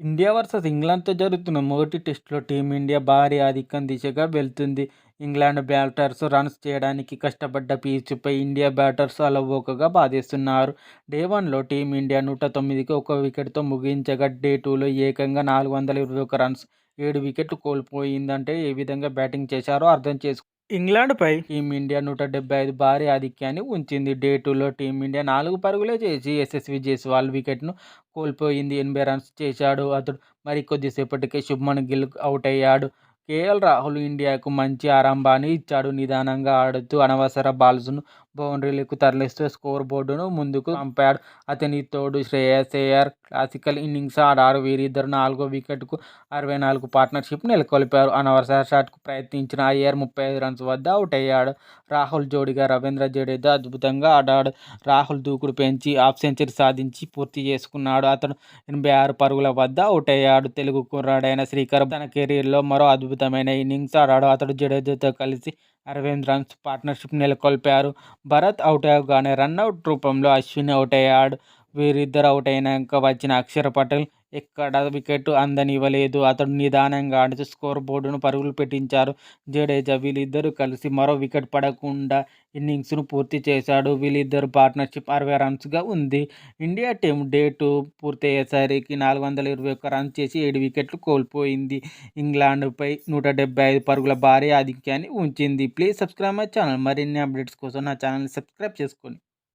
India versus ఇంగ్లాండ్తో జరుగుతున్న మొదటి టెస్టులో టీమిండియా భారీ ఆధిక్యం దిశగా వెళ్తుంది. ఇంగ్లాండ్ బ్యాటర్స్ రన్స్ చేయడానికి కష్టపడ్డ పీచ్పై ఇండియా బ్యాటర్స్ అలవోకగా బాధేస్తున్నారు. డే వన్లో టీమిండియా నూట తొమ్మిదికి ఒక వికెట్తో ముగించగా డే టూలో ఏకంగా నాలుగు వందల ఇరవై ఒక రన్స్ ఏడు వికెట్లు కోల్పోయిందంటే ఏ విధంగా బ్యాటింగ్ చేశారో అర్థం చేసుకో ఇంగ్లాండ్పై టీమిండియా నూట డెబ్బై ఐదు భారీ ఆధిక్యాన్ని ఉంచింది. డే టూలో టీమిండియా నాలుగు పరుగులే చేసి యశస్వి జైస్వాల్ వికెట్ను కోల్పోయింది. ఎనభై రన్స్ చేశాడు అతడు. మరి కొద్దిసేపటికే శుభ్మన్ గిల్ అవుట్ అయ్యాడు కేఎల్ రాహుల్ ఇండియాకు మంచి ఆరంభాన్ని ఇచ్చాడు. నిదానంగా ఆడుతూ అనవసర బాల్స్ను బౌండరీలకు తరలిస్తూ స్కోర్ బోర్డును ముందుకు పంపాడు. అతని తోడు శ్రేయస్ అయ్యర్ క్లాసికల్ ఇన్నింగ్స్ ఆడారు. వీరిద్దరు నాలుగో వికెట్కు అరవై నాలుగు పార్ట్నర్షిప్ నెలకొల్పారు. అనవసర షాట్కు ప్రయత్నించిన అయ్యర్ ముప్పై ఐదు రన్స్ వద్ద అవుట్ అయ్యాడు. రాహుల్ జోడిగా రవీంద్ర జడేజా అద్భుతంగా ఆడాడు. రాహుల్ దూకుడు పెంచి హాఫ్ సెంచరీ సాధించి పూర్తి చేసుకున్నాడు. అతను ఎనభై ఆరు పరుగుల వద్ద అవుట్ అయ్యాడు. తెలుగు కుర్రాడైన శ్రీకర్ తన కెరీర్లో మరో అద్భుతమైన ఇన్నింగ్స్ ఆడాడు. అతడు జడేజాతో కలిసి అరవింద్ రన్స్ పార్ట్నర్షిప్ నెలకొల్పారు. భరత్ అవుట్ అవగానే రన్అట్ రూపంలో అశ్విన్ అవుట్ అయ్యాడు. వీరిద్దరు అవుట్ అయినాక వచ్చిన అక్షర్ పటేల్ ఎక్కడ వికెట్ అందనివ్వలేదు. అతడు నిదానంగా ఆడుతూ స్కోర్ బోర్డును పరుగులు పెట్టించారు. జడేజా వీళ్ళిద్దరూ కలిసి మరో వికెట్ పడకుండా ఇన్నింగ్స్ను పూర్తి చేశాడు. వీళ్ళిద్దరు పార్ట్నర్షిప్ అరవై రన్స్గా ఉంది. ఇండియా టీం డే టూ పూర్తయ్యేసరికి నాలుగు వందల ఇరవై ఒక్క రన్స్ చేసి ఏడు వికెట్లు కోల్పోయింది. ఇంగ్లాండ్పై నూట డెబ్బై ఐదు పరుగుల భారీ ఆధిక్యాన్ని ఉంచింది. ప్లీజ్ సబ్స్క్రైబ్ మై ఛానల్ మరిన్ని అప్డేట్స్ కోసం నా ఛానల్ని సబ్స్క్రైబ్ చేసుకోండి